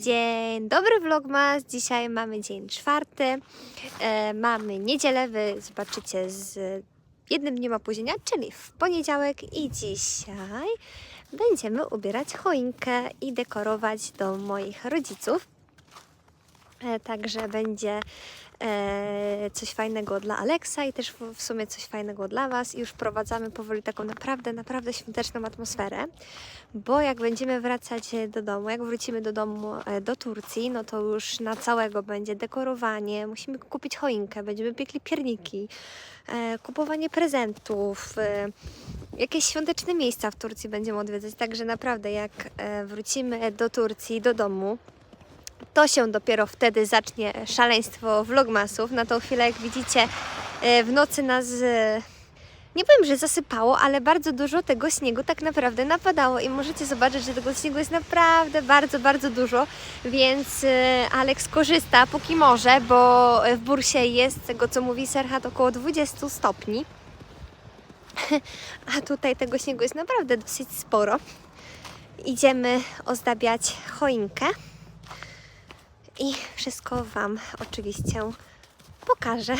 Dzień dobry vlogmas, dzisiaj mamy dzień czwarty, e, mamy niedzielę, wy zobaczycie z jednym dniem opóźnienia, czyli w poniedziałek. I dzisiaj będziemy ubierać choinkę i dekorować dom moich rodziców. E, Także będzie e, coś fajnego dla Aleksa i też w, sumie coś fajnego dla Was. I już wprowadzamy powoli taką naprawdę, naprawdę świąteczną atmosferę, bo jak będziemy wracać do domu, jak wrócimy do domu e, do Turcji, no to już na całego będzie dekorowanie, musimy kupić choinkę, będziemy piekli pierniki, kupowanie prezentów, jakieś świąteczne miejsca w Turcji będziemy odwiedzać. Także naprawdę jak wrócimy do Turcji, do domu, to się dopiero wtedy zacznie szaleństwo vlogmasów. Na tą chwilę, jak widzicie, e, w nocy nas e, nie powiem, że zasypało, ale bardzo dużo tego śniegu tak naprawdę napadało i możecie zobaczyć, że tego śniegu jest naprawdę bardzo, bardzo dużo, więc e, Aleks korzysta póki może, bo w bursie jest, tego co mówi Serhat, około 20 stopni. A tutaj tego śniegu jest naprawdę dosyć sporo. Idziemy ozdabiać choinkę i wszystko Wam oczywiście pokażę.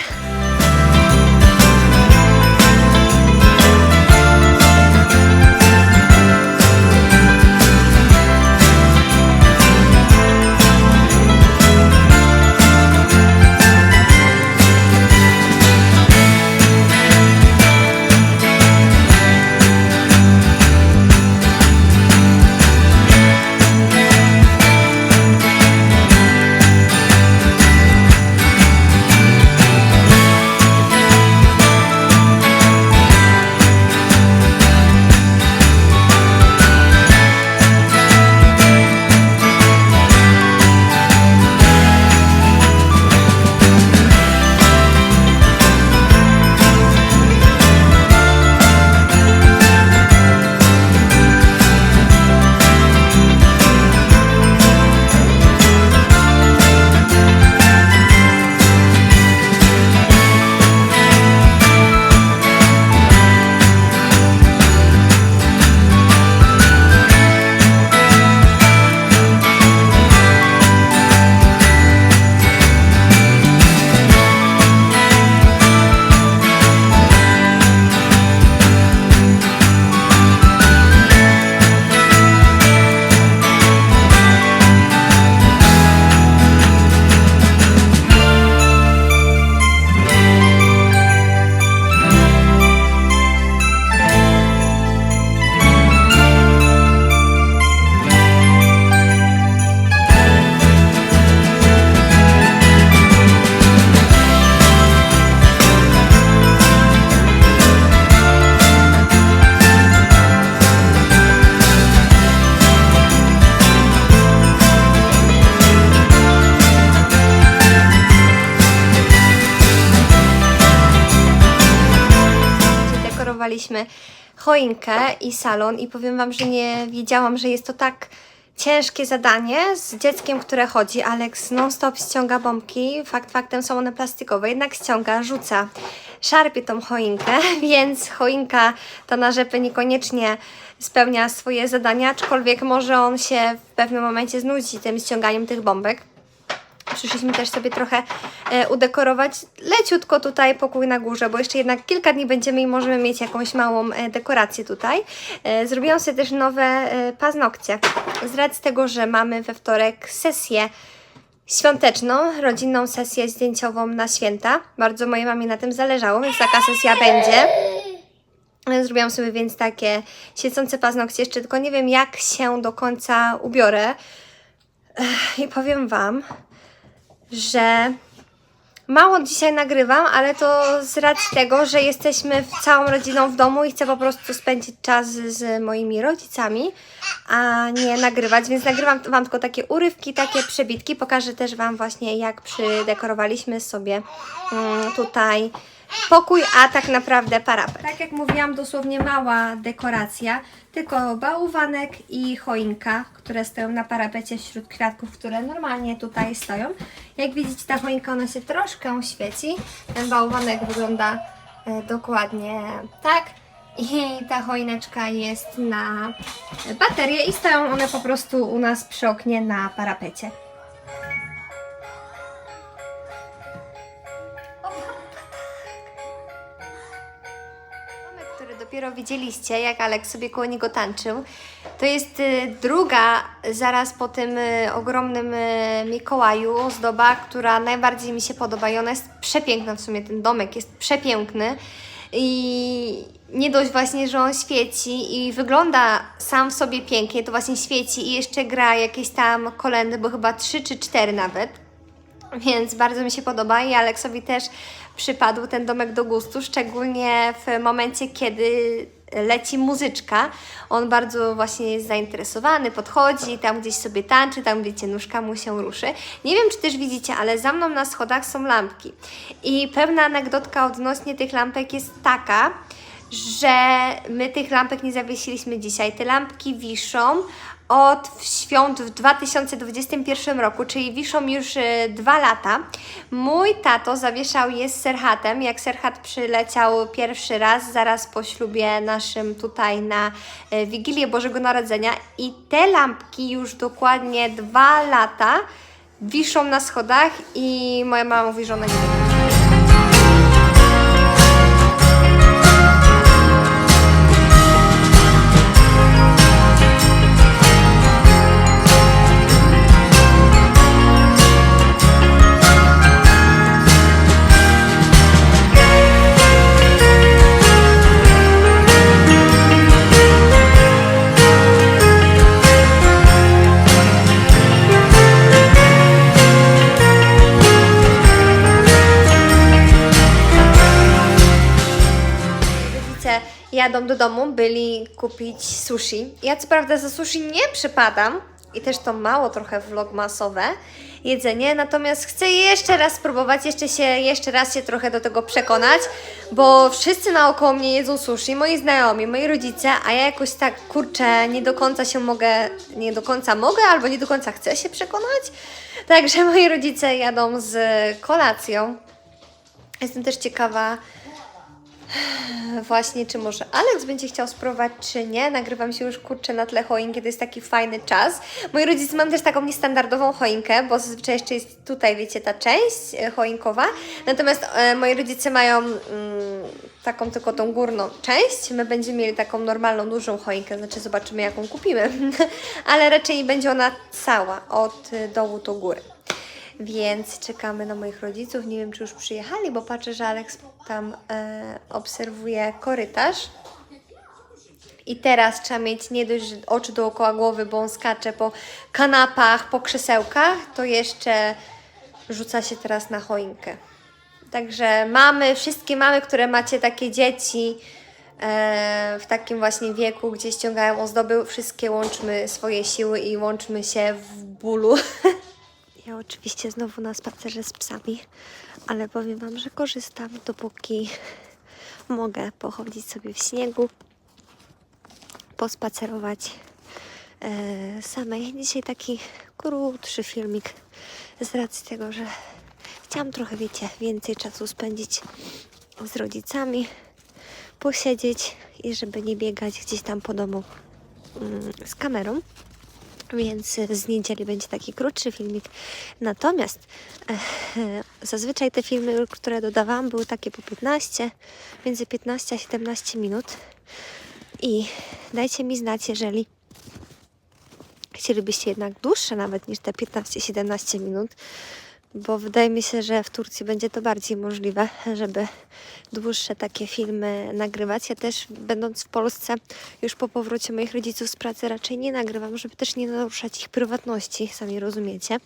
Dekorowaliśmy choinkę i salon i powiem Wam, że nie wiedziałam, że jest to tak ciężkie zadanie z dzieckiem, które chodzi. Alex non-stop ściąga bombki, fakt faktem są one plastikowe, jednak ściąga, rzuca, szarpie tą choinkę, więc choinka ta na rzepy niekoniecznie spełnia swoje zadania, aczkolwiek może on się w pewnym momencie znudzi tym ściąganiem tych bombek. Przyszliśmy też sobie trochę e, udekorować leciutko tutaj pokój na górze, bo jeszcze jednak kilka dni będziemy i możemy mieć jakąś małą e, dekorację tutaj. E, zrobiłam sobie też nowe e, paznokcie. Z racji tego, że mamy we wtorek sesję świąteczną, rodzinną sesję zdjęciową na święta. Bardzo mojej mamie na tym zależało, więc taka sesja będzie. E, Zrobiłam sobie więc takie świecące paznokcie, jeszcze tylko nie wiem jak się do końca ubiorę. I powiem Wam, że mało dzisiaj nagrywam, ale to z racji tego, że jesteśmy w całą rodziną w domu i chcę po prostu spędzić czas z moimi rodzicami, a nie nagrywać, więc nagrywam Wam tylko takie urywki, takie przebitki. Pokażę też Wam właśnie jak przydekorowaliśmy sobie mm, tutaj pokój, a tak naprawdę parapet. Tak jak mówiłam, dosłownie mała dekoracja, tylko bałwanek i choinka, które stoją na parapecie wśród kwiatków, które normalnie tutaj stoją. Jak widzicie, ta choinka ona się troszkę świeci. Ten bałwanek wygląda e, dokładnie tak. I ta choineczka jest na baterię i stoją one po prostu u nas przy oknie na parapecie. Dopiero widzieliście, jak Alek sobie koło niego tańczył, to jest y, druga zaraz po tym y, ogromnym y, Mikołaju ozdoba, która najbardziej mi się podoba i ona jest przepiękna w sumie, ten domek jest przepiękny i nie dość właśnie, że on świeci i wygląda sam w sobie pięknie, to właśnie świeci i jeszcze gra jakieś tam kolendy, bo chyba trzy czy cztery nawet. Więc bardzo mi się podoba i Aleksowi też przypadł ten domek do gustu, szczególnie w momencie, kiedy leci muzyczka. On bardzo właśnie jest zainteresowany, podchodzi, tam gdzieś sobie tańczy, tam wiecie, nóżka mu się ruszy. Nie wiem, czy też widzicie, ale za mną na schodach są lampki. I pewna anegdotka odnośnie tych lampek jest taka, że my tych lampek nie zawiesiliśmy dzisiaj. Te lampki wiszą od świąt w 2021 roku, czyli wiszą już e, dwa lata. Mój tato zawieszał je z Serhatem, jak Serhat przyleciał pierwszy raz, zaraz po ślubie naszym tutaj na e, Wigilię Bożego Narodzenia i te lampki już dokładnie dwa lata wiszą na schodach i moja mama mówi, że one nie jadą do domu, byli kupić sushi. Ja co prawda za sushi nie przypadam i też to mało trochę vlogmasowe jedzenie, natomiast chcę jeszcze raz spróbować, jeszcze się, jeszcze raz się trochę do tego przekonać, bo wszyscy naokoło mnie jedzą sushi, moi znajomi, moi rodzice, a ja jakoś tak, kurczę, nie do końca się mogę, nie do końca mogę, albo nie do końca chcę się przekonać. Także moi rodzice jadą z kolacją. Jestem też ciekawa, Właśnie, czy może Alex będzie chciał spróbować, czy nie. Nagrywam się już kurczę na tle choinki, to jest taki fajny czas. Moi rodzice mam też taką niestandardową choinkę, bo zazwyczaj jeszcze jest tutaj, wiecie, ta część e, choinkowa. Natomiast e, moi rodzice mają mm, taką tylko tą górną część. My będziemy mieli taką normalną, dużą choinkę, znaczy zobaczymy, jaką kupimy. Ale raczej będzie ona cała, od dołu do góry. Więc czekamy na moich rodziców. Nie wiem, czy już przyjechali, bo patrzę, że Alex tam e, obserwuje korytarz. I teraz trzeba mieć nie dość oczy dookoła głowy, bo on skacze po kanapach, po krzesełkach, to jeszcze rzuca się teraz na choinkę. Także mamy, wszystkie mamy, które macie takie dzieci e, w takim właśnie wieku, gdzie ściągają ozdoby, wszystkie łączmy swoje siły i łączmy się w bólu. Oczywiście znowu na spacerze z psami, ale powiem Wam, że korzystam dopóki mogę pochodzić sobie w śniegu, pospacerować e, samej. Dzisiaj taki krótszy filmik z racji tego, że chciałam trochę, wiecie, więcej czasu spędzić z rodzicami, posiedzieć i żeby nie biegać gdzieś tam po domu mm, z kamerą. Więc z niedzieli będzie taki krótszy filmik. Natomiast e, zazwyczaj te filmy, które dodawałam, były takie po 15, między 15 a 17 minut. I dajcie mi znać, jeżeli chcielibyście jednak dłuższe nawet niż te 15-17 minut, bo wydaje mi się, że w Turcji będzie to bardziej możliwe, żeby dłuższe takie filmy nagrywać. Ja też, będąc w Polsce, już po powrocie moich rodziców z pracy raczej nie nagrywam, żeby też nie naruszać ich prywatności, sami rozumiecie.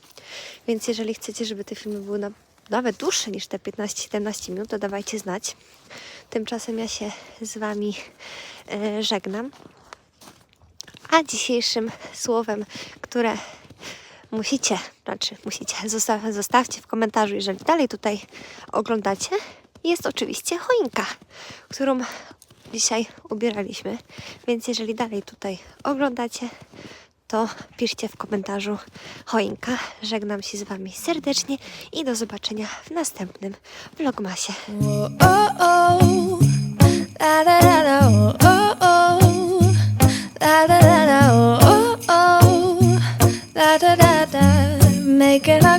Więc jeżeli chcecie, żeby te filmy były na, nawet dłuższe niż te 15-17 minut, to dawajcie znać. Tymczasem ja się z Wami e, żegnam. A dzisiejszym słowem, które musicie, znaczy musicie, zosta- zostawcie w komentarzu, jeżeli dalej tutaj oglądacie, jest oczywiście choinka, którą dzisiaj ubieraliśmy. Więc jeżeli dalej tutaj oglądacie, to piszcie w komentarzu choinka. Żegnam się z Wami serdecznie i do zobaczenia w następnym vlogmasie.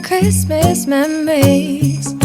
Christmas memories.